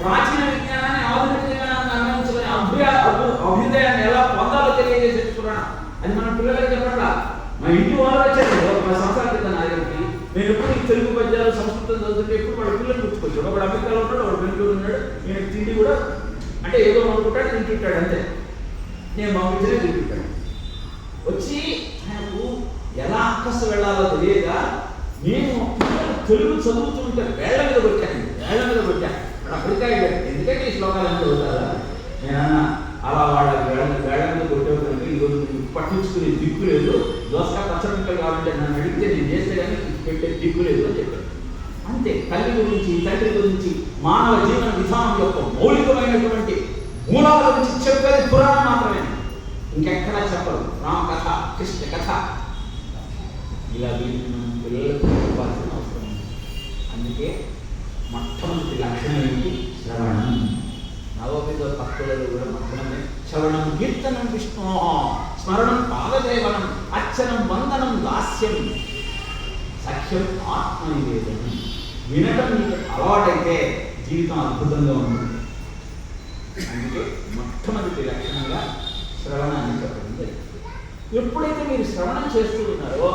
ప్రాచీన విజ్ఞానాన్ని ఆధునిక విజ్ఞానాన్ని అన్వయించుకుని అభ్యుయ అభ్యుదయాన్ని ఎలా పొందాలో తెలియజేసే పురాణం అది మన పిల్లలకి చెప్పట్లా. మా ఇంటి వాళ్ళు వచ్చారు మా సంస్థల క్రితం నాయకుడికి నేను ఎప్పుడు ఈ తెలుగు పద్యాలు సంస్కృతం చదువుతుంటే ఎప్పుడు వాడు పిల్లలు గుర్తుకొచ్చాడు? ఒకడు అమెరికాలో ఉన్నాడు ఒకడు బెంగళూరు ఉన్నాడు. నేను తిండి కూడా అంటే ఏదో అనుకుంటాడు తింటుంటాడు అంతే. నేను మా విద్యనే తింటుంటాను. వచ్చి నాకు ఎలా అక్కసు వెళ్ళాలో తెలియక నేను తెలుగు చదువుతుంటే వేళ్ళ మీద కొట్టాను. వేళ్ళ మీద కొట్టాను. పట్టించుకునే దిక్కు లేదు. దోసకాయ పచ్చడికలు కావాలంటే నన్ను అడిగితే నేను చేస్తే కానీ పెట్టే దిక్కు లేదు అని చెప్పాడు. అంతే తల్లి గురించి తండ్రి గురించి మానవ జీవన విధానం యొక్క మౌలికమైనటువంటి మూలాల గురించి చెప్పేది పురాణం మాత్రమే. ఇంకెక్కడా చెప్పరు. రామ కథ కృష్ణ కథ. ఇలా వీటిని మనం పిల్లలకు చెప్పాల్సిన అవసరం ఉంది. అందుకే మొట్టమొదటి లక్షణం ఏంటి? శ్రవణం. నవమిదో భక్తులలో కూడా మొట్టమొదటి శ్రవణం కీర్తనం విష్ణు. స్మరణం పాదదేవనం అర్చనం వందనం దాస్యం. సఖ్యం ఆత్మనివేదనం వినటం నీకు అలవాటైతే జీవితం అద్భుతంగా ఉంటుంది. అందుకే మొట్టమొదటి లక్షణంగా శ్రవణాన్ని చెప్పడం జరిగింది. ఎప్పుడైతే మీరు శ్రవణం చేస్తూ ఉన్నారో